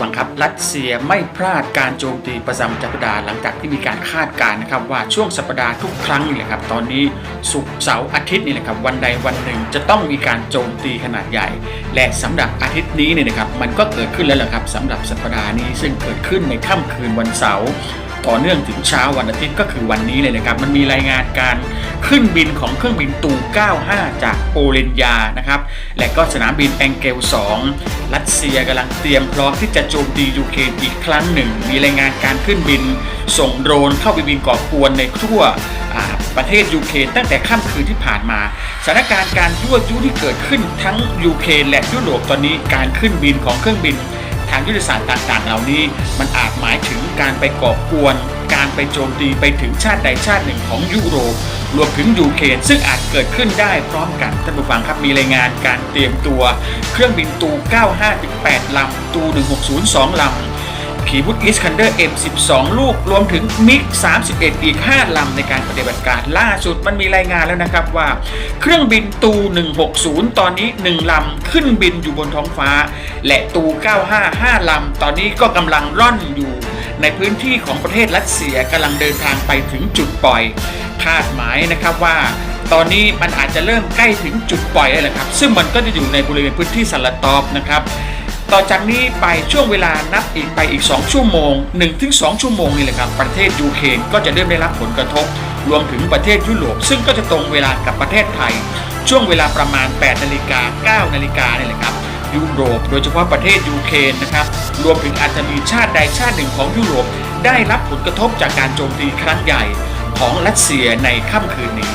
ฟังครับรัสเซียไม่พลาดการโจมตีประจำสัปดาห์หลังจากที่มีการคาดการณ์นะครับว่าช่วงสัปดาห์ทุกครั้งนี่แหละครับตอนนี้ศุกร์เสาร์อาทิตย์นี่แหละครับวันใดวันหนึ่งจะต้องมีการโจมตีขนาดใหญ่ และสำหรับอาทิตย์นี้เนี่ยนะครับมันก็เกิดขึ้นแล้วแหละครับสำหรับสัปดาห์นี้ซึ่งเกิดขึ้นในค่ำคืนวันเสาร์ ต่อเนื่องถึงเช้าวันอาทิตย์ก็คือวันนี้เลยนะครับ มันมีรายงานการขึ้นบินของเครื่องบินตู 95 จากโปเลนยานะครับ และก็สนามบินแองเกล 2 รัสเซียกำลังเตรียมพร้อมที่จะโจมตียูเครนอีกครั้งหนึ่ง มีรายงานการขึ้นบิน ส่งโดรนเข้าไปบินก่อกวนในทั่วประเทศยูเครนตั้งแต่ค่ำคืนที่ผ่านมาสถานการณ์การยั่วยุที่เกิดขึ้นทั้งยูเครนและยุโรปตอนนี้การขึ้นบินของเครื่องบิน ทางยุทธศาสตร์ต่างๆ เหล่านี้ มันอาจหมายถึงการไปก่อกวน การไปโจมตีไปถึงชาติใดชาติหนึ่งของยุโรปรวมถึงยูเครนซึ่งอาจเกิดขึ้นได้พร้อมกันท่านผู้ฟังครับมีรายงานการเตรียมตัว เครื่องบินตู 95-8 ลำ ตู 1602 ลำ ขีวุธอิสคันเดอร์ M12 ลูก รวมถึงมิก 31 อีก 5 ลำในการปฏิบัติการล่าสุดมันมีรายงานแล้วนะครับว่า เครื่องบินตู 160 ตอนนี้ 1 ลำ ขึ้นบินอยู่บนท้องฟ้า และตู 95 5 ลำ ตอนนี้ก็กำลังร่อนอยู่ในพื้นที่ของประเทศรัสเซียกำลังเดินทางไปถึงจุดปล่อย คาดหมายนะครับว่า ตอนนี้มันอาจจะเริ่มใกล้ถึงจุดปล่อยแล้วครับ ซึ่งมันก็จะอยู่ในบริเวณพื้นที่ซาลาตอฟนะครับ ต่อจากนี้ไปช่วงเวลานับอีกไปอีก 2 ชั่วโมง 1-2 ชั่วโมงนี่แหละครับประเทศยูเครนก็จะเริ่มได้รับผลกระทบ รวมถึงประเทศยุโรปซึ่งก็จะตรงเวลากับประเทศไทย ช่วงเวลาประมาณ 8 นาฬิกา 9 นาฬิกานี่แหละครับยุโรป โดยเฉพาะประเทศยูเครนนะครับรวมถึงอาจจะมีชาติใดชาติหนึ่งของยุโรป ได้รับผลกระทบจากการโจมตีครั้งใหญ่ของรัสเซียในค่ำคืนนี้